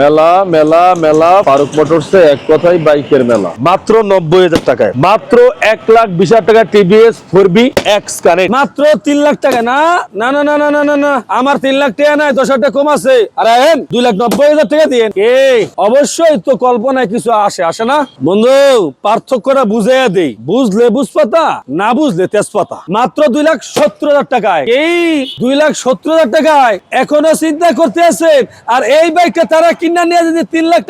মেলা মেলা মেলা, ফারুক মোটরস এক কথাই বাইকের মেলা। মাত্র নব্বই হাজার টাকায়। মাত্র এক লাখ বিশ হাজার টাকা TVS four V X connect. মাত্র তিন লাখ টাকা, না? না না না না না না। আমার তিন লাখ টাকা নাই, দশ হাজার টাকা কম আছে। আর আহেন, দুই লাখ নব্বই হাজার টাকা দিয়ে এই, অবশ্যই তো কল্পনায় কিছু আসে আসে না? বন্ধু, পার্থক্যটা বুঝাইয়া দেই। বুঝলে বুঝপাতা, না বুঝলে তেজপাতা। মাত্র দুই লাখ সত্তর হাজার টাকায়। এই, দুই লাখ সত্তর হাজার টাকায় এখনও চিন্তা করতে আছেন? আর এই বাইকটা তারা কিনা লাখ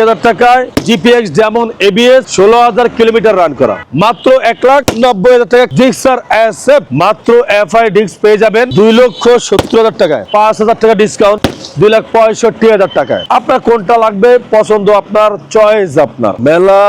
হাজার টাকা মাত্র পেয়ে যাবেন দুই লক্ষ সত্তর হাজার টাকায়। পাঁচ হাজার টাকা ডিসকাউন্ট দুই লাখ পঁয়ষট্টি হাজার টাকায়। আপনার কোনটা লাগবে? পছন্দ আপনার চয়েস আপনার। মেলা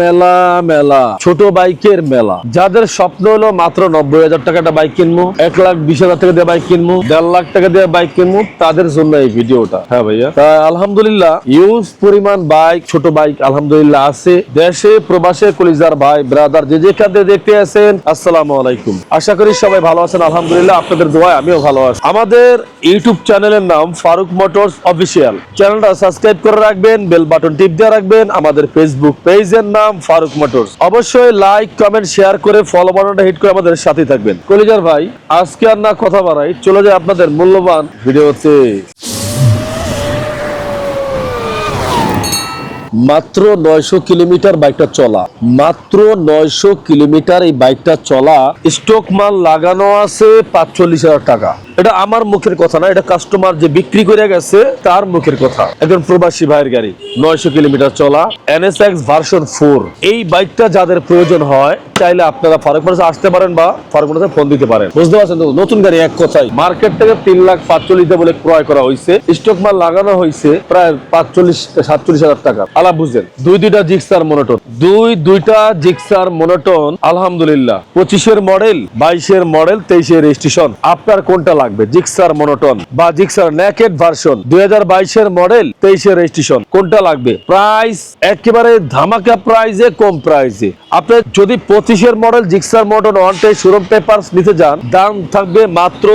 মেলা মেলা ছোট বাইকের মেলা। যাদের স্বপ্ন হলো মাত্র নব্বই হাজার টাকা একটা বাইক কিনবো, এক লাখ বিশ হাজার টাকা দিয়ে বাইক কিনবো, দেড় লাখ টাকা দিয়ে বাইক কিনবো, তাদের জন্য এই ভিডিওটা। হ্যাঁ ভাইয়া? তা আলহামদুলিল্লাহ ইউজ পরিমাণ বাইক, ছোট বাইক আলহামদুলিল্লাহ আছে। দেশে, প্রবাসে, কলিজার ভাই ব্রাদার যে যেখান থেকে দেখতে আছেন, আসসালামু আলাইকুম। আশা করি সবাই ভালো আছেন, আলহামদুলিল্লাহ, আপনাদের দোয়ায় আমিও ভালো আছি। আমাদের ইউটিউব চ্যানেলের নাম ফারুক মোটরস অফিসিয়াল। চ্যানেলটা সাবস্ক্রাইব করে রাখবেন, বেল বাটন টিপ দিয়ে রাখবেন, আমাদের ফেসবুক পেজের নাম ফারুক মোটরস। অবশ্যই লাইক কমেন্ট শেয়ার করে ফলো বাটনটা হিট করে আমাদের সাথে থাকবেন। কলিজার ভাই, আজকে আর না কথা বাড়াই, চলে যায় আপনাদের মূল্যবান ভিডিওতে মাত্র নয়শো কিলোমিটার বাইকটা চলা। মাত্র নয়শো কিলোমিটার এই বাইকটা চলা, স্টক মাল লাগানো আছে পাঁচচল্লিশ হাজার টাকা। এটা আমার মুখের কথা না, এটা কাস্টমার যে বিক্রি করে গেছে, তার মুখের কথা। একজন প্রবাসী ভাইয়ের গাড়ি, নয়শো কিলোমিটার চলা এনএসএক্স ভার্সন ফোর এই বাইকটা যাদের প্রয়োজন হয়, চাইলে আপনারা ফারুক মোটরসে আসতে পারেন বা ফারুক মোটরসে ফোন দিতে পারেন। বুঝতে পারছেন তো? নতুন গাড়ি এক কথায়। মার্কেট থেকে তিন লাখ পাঁচচল্লিশ বলে ক্রয় করা হয়েছে। স্টক মাল লাগানো হয়েছে প্রায় পাঁচচল্লিশ সাতচল্লিশ হাজার টাকা। আলা বুঝলেন দুই দুইটা জিক্সার মনোটন। দুই দুইটা জিক্সার মনোটন, আলহামদুলিল্লাহ। পঁচিশের মডেল, বাইশের মডেল, তেইশের রেজিস্ট্রেশন। আপনার কোনটা লাগবে? জিক্সার মনোটন বা জিক্সার নেকেট ভার্সন। দুই বাইশের মডেল, তেইশের রেজিস্ট্রেশন। কোনটা লাগবে? প্রাইস একেবারে ধামাকা প্রাইসে, কম প্রাইসে। আপনি যদি পঁচিশের model, Gixxer model one time showroom papers নিতে যান, দাম থাকবে মাত্র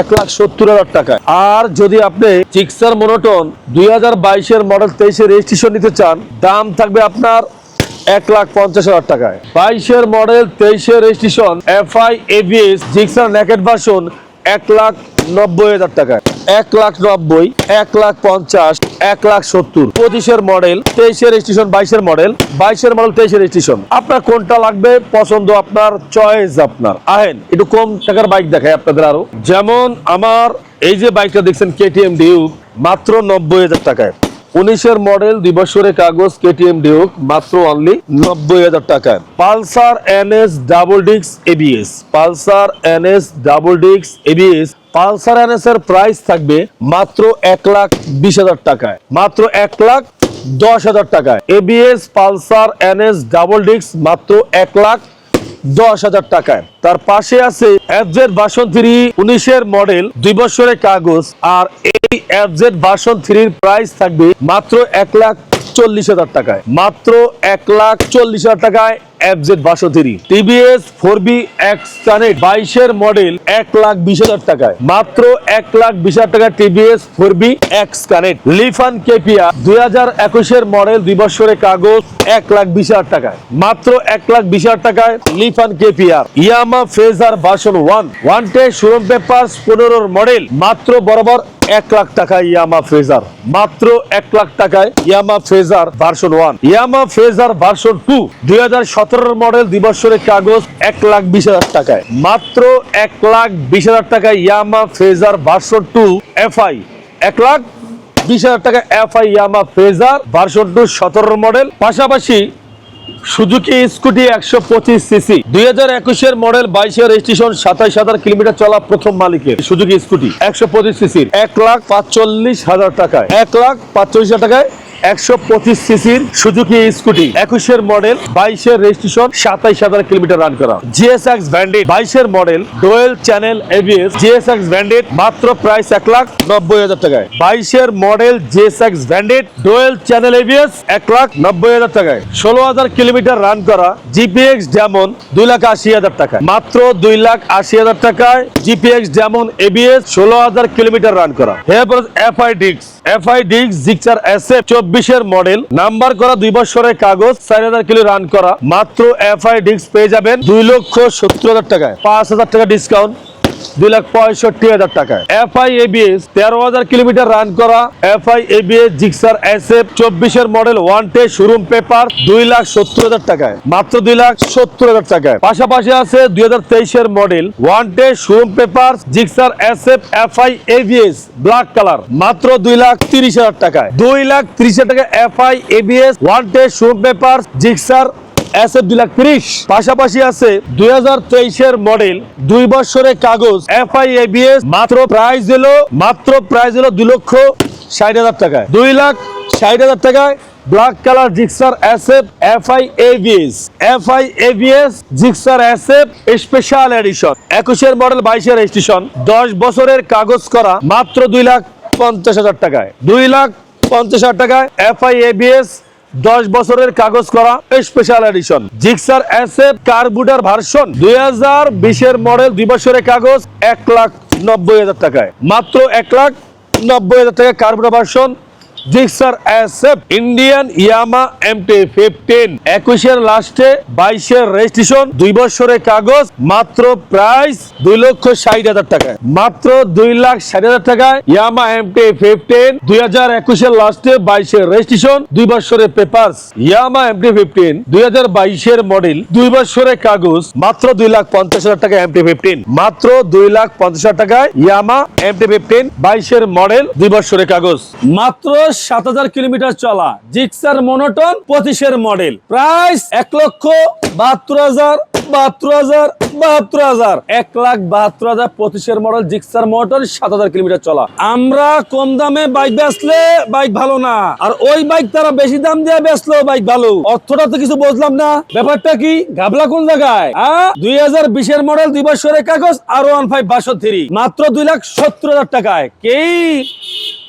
এক লাখ সত্তর হাজার টাকায়। আর যদি আপনি জিক্সার মনোটন, দুই হাজার বাইশের মডেল, তেইশের রেজিস্ট্রেশন নিতে চান, দাম থাকবে আপনার এক লাখ পঞ্চাশ হাজার টাকায়। বাইশের মডেল, তেইশের registration, FI, ABS, Gixxer, naked version এক লাখ নব্বই হাজার টাকায়। এক লাখ নব্বই, এক লাখ পঞ্চাশ, এক লাখ সত্তর। পঁচিশের মডেল, তেইশের রেজিস্ট্রেশন, বাইশের মডেল বাইশের মডেল, তেইশের রেজিস্ট্রেশন। আপনার কোনটা লাগবে? পছন্দ আপনার, চয়েস আপনার। আহেন, একটু কম টাকার বাইক দেখায় আপনাদের আরও। যেমন আমার, এই যে বাইকটা দেখছেন কেটিএম ডিউ মাত্র নব্বই হাজার টাকায়। উনিশের মডেল দুই বছরের কাগজ কেটিএম ডিউক, মাত্র অনলি নব্বই হাজার টাকায় পালসার এন এস ডাবল ডিক্স ABS Pulsar N S double ডিক্স এবিএস পালসার এনএস এর প্রাইস থাকবে মাত্র এক লাখ বিশ হাজার টাকায়। মাত্র এক লাখ দশ হাজার টাকায়। ABS Pulsar N S double ডিক্স মাত্র এক লাখ দশ হাজার টাকায়। তার পাশে আছে এফজেড বাসন থ্রি উনিশের মডেল দুই বছরের কাগজ, আর এই এফজেড বাসন থ্রির প্রাইস থাকবে মাত্র এক লাখ চল্লিশ হাজার টাকায়। মাত্র এক লাখ চল্লিশ হাজার টাকায় version three TVS four V বাইশের মডেল এক লাখ বিশ হাজার টাকায়। মাত্র এক লাখ বিশ হাজার TVS four V Lifan KPR দুই হাজার একুশের মডেল দুই বছরের কাগজ এক লাখ বিশ হাজার টাকায়। মাত্র এক লাখ বিশ হাজার টাকায় Lifan KPR Yamaha Fazer version one one time showroom papers পনেরোর মডেল মাত্র বরাবর এক লাখ টাকা ইয়ামা ফেজার মাত্র এক লাখ টাকায় Yamaha Fazer version one Yamaha Fazer version two দুই হাজার সতেরোর মডেল দুই বছরের কাগজ এক লাখ বিশ হাজার টাকায়। মাত্র এক লাখ বিশ হাজার টাকায় Yamaha Fazer version two FI এক লাখ বিশ হাজার টাকা FI Yamaha Fazer version two সতেরোর মডেল পাশাপাশি সুজুকি স্কুটি একশো পঁচিশ সিসি। দুই হাজার একুশের মডেল বাইশের রেজিস্ট্রেশন সাতাইশ হাজার কিলোমিটার চলা প্রথম মালিকের সুজুকি স্কুটি একশো পঁচিশ সিসির। এক লাখ পাঁচচল্লিশ হাজার টাকায়। এক লাখ পাঁচচল্লিশ হাজার টাকায় একশো পঁচিশ সিসির সুজুকি স্কুটি একুশের মডেল বাইশের রেজিস্ট্রেশন সাতাইশ হাজার কিলোমিটার রান করা। জিএসএক্স ব্যান্ডেড বাইশের model dual channel ABS. GSX bandit মাত্র প্রাইস এক লাখ নব্বই হাজার টাকায়। বাইশের model GSX bandit dual channel ABS এক লাখ নব্বই হাজার টাকায়। ষোলো হাজার কিলোমিটার রান করা জিপিএক্স যেমন দুই লাখ আশি হাজার টাকা মাত্র দুই লাখ আশি হাজার টাকায় জিপিএক্স যেমন এবিএস ষোলো হাজার কিলোমিটার রান করা। এফআই ডিক্স এফআই ডিক্স জিক্সার এসএফ চব্বিশের মডেল নাম্বার করা দুই বছরের কাগজ, চার হাজার কিলো রান করা। মাত্র এফআই ডিক্স পেয়ে যাবেন দুই লক্ষ সত্তর হাজার টাকায়। পাঁচ হাজার টাকা ডিসকাউন্ট দুই লাখ পঁয়ষট্টি হাজার টাকায়। এফআই এবিএস তেরো হাজার কিলোমিটার রান করা, এফআই এবিএস জিক্সার এসএফ চব্বিশের model one time showroom paper দুই লাখ সত্তর হাজার টাকায়। মাত্র দুই লাখ সত্তর হাজার টাকায়। পাশাপাশি আছে দুই হাজার তেইশের model one time showroom paper Gixxer SF FI ABS black colour মাত্র দুই লাখ তিরিশ হাজার টাকায়। দুই লাখ তিরিশ হাজার টাকা FI ABS one time showroom paper Gixxer SF দুই লাখ তিরিশ। পাশাপাশি আছে দুই হাজার তেইশের মডেল দুই বছরের কাগজ এফআই এবিএস মাত্র প্রাইস হলো মাত্র প্রাইস হলো দুই লক্ষ ষাট হাজার টাকায়। দুই লাখ ষাট হাজার টাকায় black colour Gixxer SF FI ABS FI ABS Gixxer SF special edition একুশের মডেল বাইশের রেজিস্ট্রেশন দশ বছরের কাগজ করা, মাত্র দুই লাখ পঞ্চাশ হাজার টাকায়। দুই লাখ পঞ্চাশ হাজার টাকায় এফআই এবিএস দশ বছরের কাগজ করা special edition Gixxer SF carburettor version দুই হাজার বিশের মডেল দুই বছরের কাগজ এক লাখ নব্বই হাজার টাকায়। মাত্র এক লাখ নব্বই হাজার টাকা carburettor version Gixxer SF Indian Yamaha MT fifteen. একুশের লাস্টে, বাইশের রেজিস্ট্রেশন, দুই বছরের কাগজ, মাত্র প্রাইস দুই লক্ষ ষাট হাজার টাকায়। মাত্র দুই লাখ ষাট হাজার টাকায় ইয়ামা এমটি ফিফটিন। দুই হাজার একুশের লাস্টে, বাইশের রেজিস্ট্রেশন, দুই বছরের পেপার ইয়ামা এমটি ফিফটিন, দুই হাজার বাইশের মডেল, দুই বছরের কাগজ, মাত্র দুই লাখ পঞ্চাশ হাজার টাকা এমটি ফিফটিন। মাত্র দুই লাখ পঞ্চাশ হাজার টাকায় ইয়ামা এমটি ফিফটিন, বাইশের মডেল, দুই বছরের কাগজ। মাত্র সাত হাজার কিলোমিটার চলা, জিক্সার মনোটন পঁচিশের মডেল। প্রাইস এক লক্ষ বাহাত্তর হাজার বাহাত্তর হাজার বাহাত্তর হাজার। এক লাখ বাহাত্তর হাজার পঁচিশের মডেল জিক্সার মোটর সাত হাজার কিলোমিটার চলা। আমরা কম দামে বাইক বেচলে বাইক ভালো না। আর ওই বাইক তারা বেশি দাম দিয়ে বেচলো বাইক ভালো। অর্থটা তো কিছু বুঝলাম না। ব্যাপারটা কি? গাবলা কোন জায়গায়? দুই হাজার বিশের মডেল দুই বছরের কাগজ আর ওয়ান ফাইভ বাষট্টি। মাত্র দুই লাখ সত্তর হাজার টাকায়। কে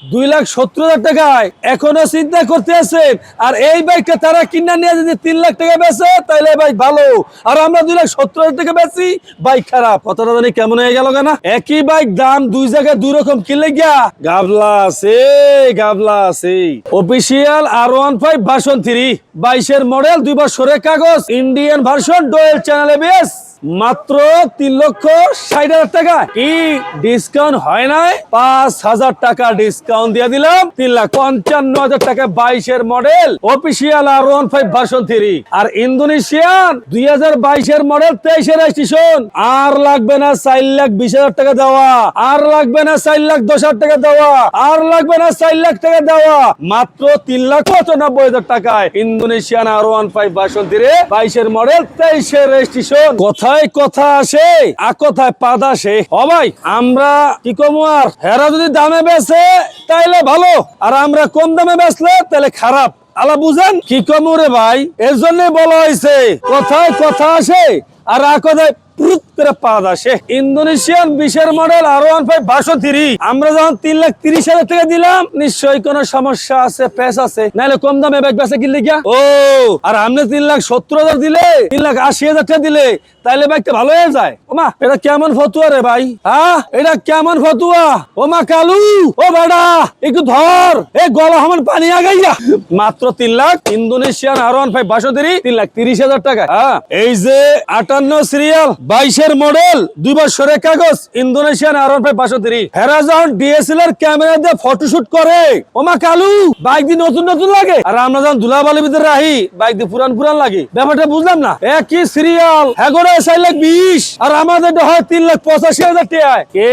দুই লাখ সত্তর হাজার টাকায় এখনও চিন্তা করতে আছেন আর এই বাইকটা তারা কিনা নিয়ে যদি তিন লাখ টাকা বেচে, তাহলে বাইক ভালো। আর আমরা দুই লাখ সত্তর হাজার টাকা বেচি, বাইক খারাপ। কথাটা জানি কেমন হয়ে গেল কেনা? একই বাইক দাম দুই জায়গায় দুই রকম কিনলে গিয়া গাবলা আছে গাবলা আছে। Official R one five version three বাইশের মডেল, দুই বছরের কাগজ ইন্ডিয়ান ভার্সন ডোয়েল চ্যানেলে বেশ মাত্র তিন লক্ষ ষাট হাজার টাকা। কি ডিসকাউন্ট হয় নাই? পাঁচ হাজার টাকা ডিসকাউন্ট দিয়ে দিলাম, তিন লাখ পঞ্চান্ন হাজার টাকা বাইশের model official R one five version three আর ইন্দোনেশিয়ান, দুই হাজার বাইশের মডেল, তেইশের রেজিস্ট্রেশন আর লাগবে না চার লাখ বিশ হাজার টাকা দেওয়া, আর লাগবে না চার লাখ দশ হাজার টাকা দেওয়া, আর লাগবে না চার লাখ টাকা দেওয়া। মাত্র তিন লাখ পঁচানব্বই হাজার টাকায় ইন্দোনেশিয়ান আর ওয়ান ফাইভ বাইশের মডেল তেইশের রেজিস্ট্রেশন কথা আসে আর পাদ আসে। আমরা কি কমু আর? হেরা যদি দামে বেচে, তাইলে ভালো। আর আমরা কম দামে বেচলে তাহলে খারাপ। আলা বুঝেন? কি কমরে ভাই? এর জন্য বলা হয়েছে কথায় কথা আসে, আর আর কথায় Indonesian model R one five আমরা তিন লাখ তিরিশ হাজার টাকা দিলাম কোন সমস্যা আছে কম দামে ও দিলে, তিন লাখ হাজার কেমন ফতুয়া রে ভাই? এটা কেমন ফতুয়া? ওমা কালু, ও বাড়া, একটু ধর। এ গলা আমার পানি আগাইয়া মাত্র তিন lakh Indonesian R one five বাসো তিন লাখ তিরিশ হাজার টাকা। হ্যাঁ এই যে আটান্ন সিরিয়াল বাইশের মডেল, দুই বছরের কাগজ, ইন্দোনেশিয়ান আর ওয়ান ফাইভ বাষট্টি হেরাজন ডিএসএলআর ক্যামেরা দিয়ে ফটোশুট করে, ওমা কালু, বাইক দিয়ে নতুন নতুন লাগে। আর আমরা যখন ধুলাবালির ভিতরে রাহি বাইক দিয়ে পুরান পুরান লাগে। ব্যাপারটা বুঝলাম না? একই সিরিয়াল এগারো চার লাখ বিশ। আর আমাদের হয় তিন লাখ পঁচাশি হাজার টাকায় কে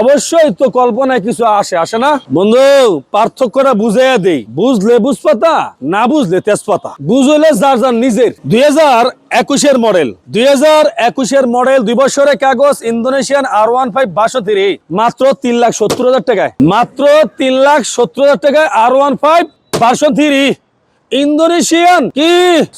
অবশ্যই তো কল্পনায় কিছু আসে আসে না? বন্ধু, পার্থক্যটা বুঝাইয়া দেই। বুঝলে বুঝপাতা, না বুঝলে তেজপাতা। বুঝলে যার যার নিজের। দুই হাজার একুশের মডেল। দুই হাজার একুশের মডেল, দুই বছরের কাগজ, ইন্দোনেশিয়ান আর ওয়ান ফাইভ বাষট্টি। মাত্র তিন লাখ সত্তর হাজার টাকায়। মাত্র তিন লাখ সত্তর হাজার টাকায় আর ওয়ান ফাইভ বাষট্টি। ইন্দোনেশিয়ান কি?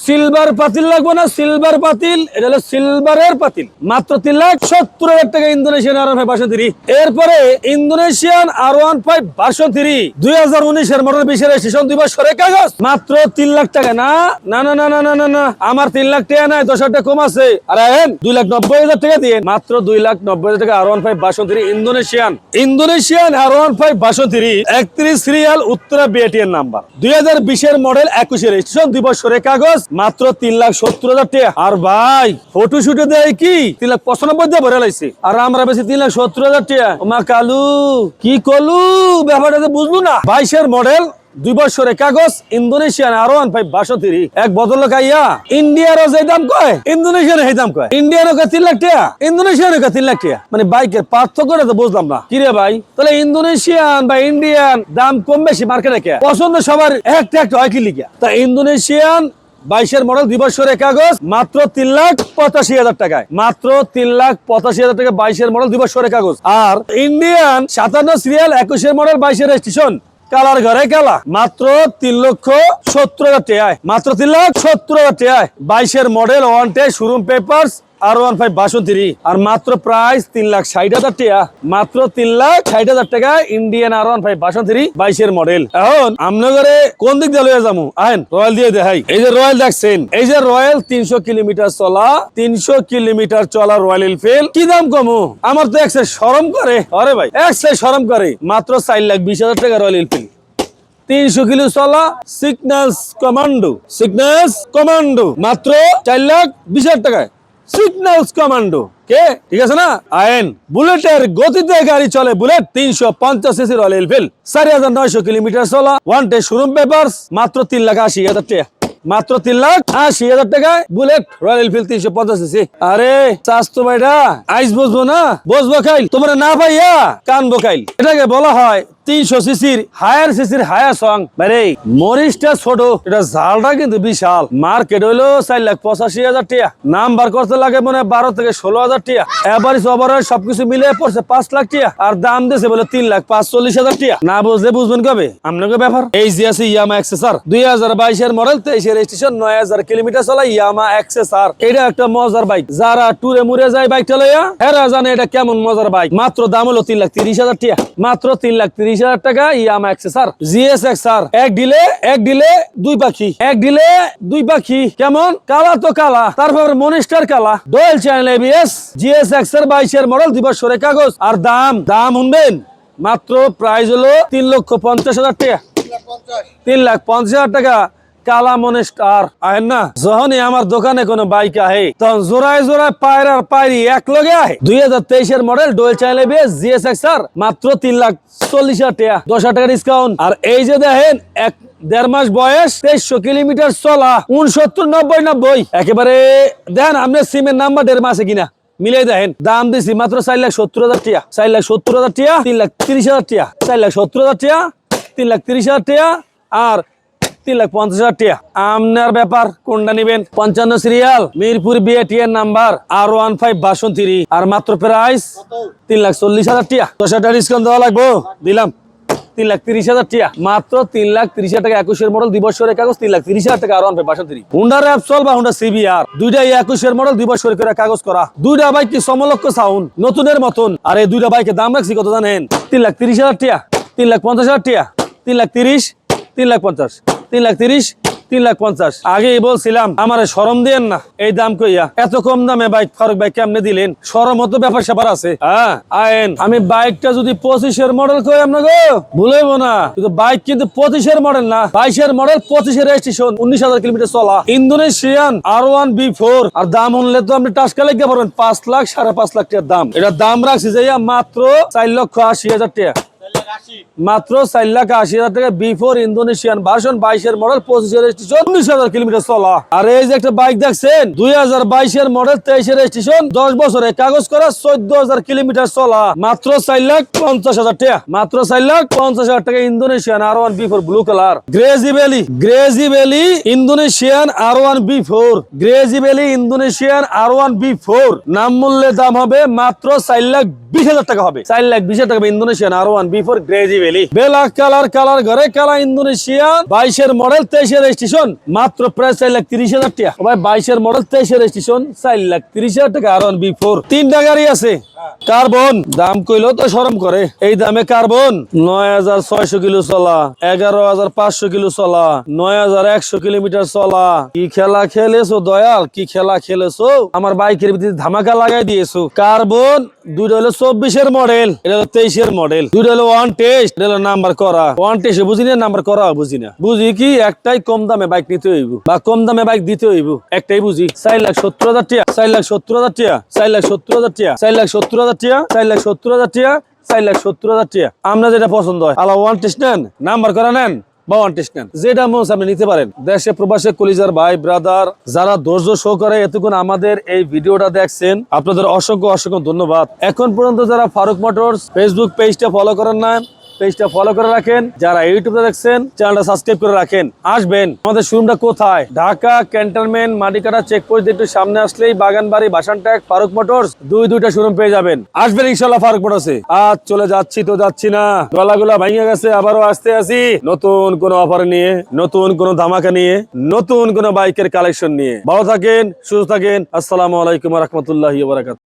সিলভার পাতিল লাগবে না? সিলভার পাতিল। এটা হলো সিলভারের পাতিল। মাত্র তিন লাখ সত্তর হাজার টাকা ইন্দোনেশিয়ান আর ফাইভ থ্রি এরপরে Indonesian R one five version three দুই হাজার উনিশের মডেল বিশের স্টেশন দুই বছরের কাগজ। মাত্র তিন লাখ টাকা। না না না না না না না না। আমার তিন লাখ টাকা নাই, দশ হাজার কম আছে। আর দুই লাখ নব্বই হাজার টাকা দিয়ে মাত্র দুই লাখ নব্বই হাজার টাকা R one five version three Indonesian. Indonesian R one five version three একত্রিশ সিরিয়াল উত্তরা বিএটিএন নাম্বার দুই হাজার বিশের মডেল একুশের স্টেশন দিবস বছরের কাগজ, মাত্র তিন লাখ সত্তর হাজার টাকা। আর ভাই ফটো শুটে দেয় কি? তিন লাখ পঁচানব্বই দিয়ে ভরে লাগছে আর আমরা বেশি তিন লাখ সত্তর হাজার টাকা। মা কালু, কি কলু ব্যাপারটা বুঝলু না। বাইশের মডেল দুই বছরের কাগজ, ইন্দোনেশিয়ান আর ওয়ান ফাইভ বাষট্টি এক বদল আইয়া, ইন্ডিয়ারও যে দাম কয়? ইন্দোনেশিয়ার সেই দাম কয়। ইন্ডিয়ানও কয় তিন লাখ টাকা? ইন্দোনেশিয়ানও কয় তিন লাখ টাকা। মানে বাইকের পার্থক্যটা তো বুঝলাম না। কিরে ভাই? তাহলে ইন্দোনেশিয়ান বা ইন্ডিয়ান দাম কম বেশি মার্কেটে কে? পছন্দ সবার, একটা একটা হয় কি লিখা তা ইন্দোনেশিয়ান বাইশের মডেল দুই বছরের কাগজ, মাত্র তিন লাখ পঁচাশি হাজার টাকায়। মাত্র তিন লাখ পঁচাশি হাজার টাকা বাইশের মডেল দুই বছরের কাগজ। আর ইন্ডিয়ান সাতান্ন সিরিয়াল একুশের মডেল বাইশের স্টেশন কালার ঘরে কালা। মাত্র তিন লক্ষ সত্তর হাজার টাকায়। মাত্র তিন লাখ সত্তর হাজার টাকায়। বাইশের model one time showroom papers R one five বাষট্টি আর মাত্র প্রাইস তিন লাখ ষাট হাজার টাকা। মাত্র তিন লাখ ষাট হাজার টাকা ইন্ডিয়ান আর ওয়ান ফাইভ বাষট্টি বাইশের মডেল এখন আমনগরে কোন দিক দিয়ে লইয়া যাব? দিয়ে দেখাই। এই যে রয়্যাল দেখছেন, এই যে রয়্যাল তিনশো কিলোমিটার চলা, তিনশো কিলোমিটার চলা রয়্যাল এনফিল্ড কি দাম কমু? আমার তো একসে সরম করে। আরে ভাই একসে সরম করে। মাত্র চার লাখ বিশ হাজার টাকা রয়্যাল এনফিল্ড তিনশো কিলো চলা সিগন্যালস কমান্ডো সিগন্যালস কমান্ডো মাত্র চার লাখ বিশ হাজার টাকায়। সিগন্যালস কমান্ডো কে? ঠিক আছে না? আইন বুলেটের গতিতে গাড়ি চলে বুলেট তিনশো পঞ্চাশ চারি হাজার নয়শো কিলোমিটার চলা। ওয়ান শোরুম পেপার্স মাত্র তিন লাখ আশি হাজার টাকা। মাত্র তিন লাখ আশি হাজার টাকায় বুলেট রয়্যাল এনফিল্ড তিনশো পঞ্চাশ সিসি। আরে স্বাস্থ্য ভাইটা আইস বসবো না? বসবো খাইল তোমরা না পাইয়া কানবো খাইল এটাকে বলা হয় তিনশো সিসির হায়ার সিসির হায়ার সং। মানে মরিচটা ছোট, এটা জালটা কিন্তু বিশাল। মার্কেট হইল চার লাখ পঁচাশি হাজার টিয়া নাম্বার করতে লাগে মনে বারো থেকে ষোলো হাজার টিয়া এভারেজ ওভারঅল সবকিছু মিলে পড়ছে পাঁচ লাখ টিয়া আর দাম দিয়েছে বলে তিন লাখ পাঁচচল্লিশ হাজার টিয়া না বুঝলে বুঝবেন কবে? আপনাকে ব্যাপার। এই যে আছে ইয়ামা এক্সেসার দুই হাজার বাইশের মডেল তেইশের স্টেশন নয় হাজার কিলোমিটার চলা ইয়ামা এক্সেসার এটা একটা মজার বাইক যারা টুরে মুরে যায় বাইকটা লইয়া, হেরা জানে এটা কেমন মজার বাইক মাত্র দাম হলো তিন লাখ তিরিশ হাজার টিয়া মাত্র তিন লাখ তিরিশ হাজার টাকা, ইয়ামা এক্সেসার জিএস এক্সার এক ডিলে এক ডিলে দুই পাখি। এক ডিলে দুই পাখি। কেমন? কালা তো কালা। তারপর মনিস্টার কালা। Dual channel ABS GS X R বাইশের মডেল দিবস সরে কাগজ। আর দাম দাম শুনবেন, মাত্র প্রাইস হলো তিন লক্ষ পঞ্চাশ হাজার টাকা। তিন লাখ পঞ্চাশ হাজার টাকা। কালা মনিস্টার আহেন না? যখনই আমার দোকানে কোনো বাইক আহে, তখন জোড়ায় জোড়ায় পায়ের আর পায়রি এক লগে আহে। দুই হাজার তেইশের মডেল ডোয়েল চাইলে জিএস এক্সার মাত্র তিন লাখ চল্লিশ হাজার টাকা, দশ হাজার টাকা ডিসকাউন্ট আর এই যে দেখেন, এক দেড় মাস বয়স, তেইশশো কিলোমিটার চলা, উনসত্তর, নব্বই নব্বই। একেবারে দেন আপনার সিমের নাম্বার দেড় মাসে কিনা। মিলাই দেখেন, দাম দিছি মাত্র চার লাখ সত্তর হাজার টিয়া চার লাখ সত্তর হাজার টিয়া তিন লাখ তিরিশ হাজার টিয়া চার লাখ সত্তর হাজার টিয়া তিন লাখ তিরিশ হাজার টিয়া আর তিন লাখ পঞ্চাশ হাজার টিয়া আপনার ব্যাপার, কোনটা নিবেন? পঞ্চান্ন serial Mirpur বিএটিএর number R one five version আর মাত্র প্রাইস তিন লাখ চল্লিশ হাজার টিয়া দশ হাজার ডিসকাউন্ট দেওয়া লাগবো? দিলাম। তিন লাখ তিরিশ হাজার টিয়া মাত্র তিন লাখ তিরিশ হাজার টাকা একুশের মডেল দুই বছরের কাগজ, তিন লাখ তিরিশ হাজার টাকা আর ফাইভ বাসন হুন্ডার অ্যাপসল বা হুন্ডা সিবিআর দুইটাই একুশের মডেল দুই বছরের করে কাগজ করা। দুইটা বাইক কি সমলক্ষ সাউন্ড নতুনের মতন। আর এই দুইটা বাইকের দাম রাখছি কত জানেন? তিন লাখ তিরিশ হাজার টিয়া তিন লাখ পঞ্চাশ হাজার টিয়া তিন লাখ তিরিশ, তিন লাখ পঞ্চাশ। তিন লাখ তিরিশ, তিন লাখ পঞ্চাশ। আগেই বলছিলাম, আমার সরম দিয়েন না। এই দাম কইয়া, এত কম দামে বাইক, ফারুক ভাই কেমনে দিলেন? সরম মতো ব্যাপার স্যাপার আছে। হ্যাঁ আইন আমি বাইকটা যদি পঁচিশের মডেল কই আপনাকে ভুলেবো না। কিন্তু বাইক কিন্তু পঁচিশের মডেল না। বাইশের মডেল পঁচিশের রেজিস্ট্রেশন উনিশ হাজার কিলোমিটার চলা। Indonesian R one V four আর দাম উনলে তো আপনি টাসকা লেগে পারবেন। পাঁচ লাখ, সাড়ে পাঁচ লাখ টাকার দাম। এটা দাম রাখছি যে মাত্র চার লক্ষ আশি হাজার টাকা। মাত্র চার লাখ আশি হাজার টাকা বিফোর ইন্দোনেশিয়ান ভার্সন বাইশের মডেল পঁচিশের রেজিস্ট্রেশন উনিশ হাজার কিলোমিটার চলা। আর এই যে একটা বাইক দেখছেন, দুই হাজার বাইশের মডেল তেইশের রেজিস্ট্রেশন দশ বছরে কাগজ করা, চোদ্দ হাজার কিলোমিটার চলা। মাত্র চার লাখ পঞ্চাশ হাজার টাকা। মাত্র চার লাখ পঞ্চাশ হাজার টাকা Indonesian R one V four blue colour গ্রেজি ভ্যালি গ্রেজি valley Indonesian R one V four গ্রেজি valley Indonesian R one V four নাম মূল্যে দাম হবে মাত্র চার লাখ বিশ হাজার টাকা হবে। চার লাখ বিশ হাজার টাকা ইন্দোনেশিয়ান আর ওয়ান বি ফোর গ্রেজি ভ্যালি ব্ল্যাক কালার কালার ঘরে কালা ইন্দোনেশিয়ান। বাইশের মডেল, তেইশের রেজিস্ট্রেশন মাত্র প্রায় চার লাখ তিরিশ হাজার টাকা। বাইশের মডেল, তেইশের রেজিস্ট্রেশন চার লাখ তিরিশ হাজার টাকা। আর বি ফোর তিনটা গাড়ি আছে। কার্বন, দাম কইলেও তো সরম করে। এই দামে কার্বন, নয় হাজার ছয়শো কিলো চলা, এগারো হাজার পাঁচশো কিলো চলা, নয় হাজার একশো কিলোমিটার চলা। কি খেলা খেলেছো দয়াল? কি খেলা খেলেছো? আমার বাইকের ভিতরে ধামাকা লাগাই দিয়েছ। কার্বন, দুইটা হলো চব্বিশের মডেল, এটা হলো তেইশের মডেল। দুইটা হলো ওয়ান টেস্ট, এটা হলো নাম্বার করা। ওয়ান টেস্ট বুঝি না, নাম্বার করা বুঝি না। বুঝি কি, একটাই কম দামে বাইক নিতে হইব, বা কম দামে বাইক দিতে হইব, একটাই বুঝি। চার লাখ সত্তর হাজার টাকা, চার লাখ সত্তর হাজার টাকা, চার লাখ সত্তর হাজার টাকা, চার লাখ সত্তর হাজার টিয়া চার লাখ সত্তর হাজার টিয়া চার লাখ সত্তর হাজার টিয়া আমরা যেটা পছন্দ হয় আলা ওয়ান টেস্ট নেন, নাম্বার করা নেন বা ওয়ান টেস্ট নেন। যেটা মন আপনি নিতে পারেন। দেশে প্রবাসে কলিজার ভাই ব্রাদার যারা ধৈর্য শো করে এতক্ষণ আমাদের এই ভিডিওটা দেখছেন, আপনাদের অসংখ্য অসংখ্য ধন্যবাদ। এখন পর্যন্ত যারা ফারুক মোটরস ফেসবুক পেজটা ফলো করেন না পেজটা ফলো করে রাখেন। যারা ইউটিউবে দেখছেন চ্যানেলটা সাবস্ক্রাইব করে রাখেন। আসবেন। আমাদের শোরুমটা কোথায়? ঢাকা ক্যান্টনমেন্ট, মাটিকাটা চেকপোস্ট একটু সামনে আসলেই বাগানবাড়ি বাসানট্যাক ফারুক মোটরস, দুই দুইটা শোরুম পেয়ে যাবেন। আসবেন ইনশাল্লাহ ফারুক মোটরসে। আজ চলে যাচ্ছি, তো যাচ্ছি না। গলাগুলা ভেঙে গেছে, আবারও আসতে আসি। নতুন কোন অফার নিয়ে, নতুন কোন ধামাকা নিয়ে, নতুন কোন বাইকের কালেকশন নিয়ে। ভালো থাকেন, সুস্থ থাকেন। আসসালামু আলাইকুম রহমতুল্লাহ বারাকাত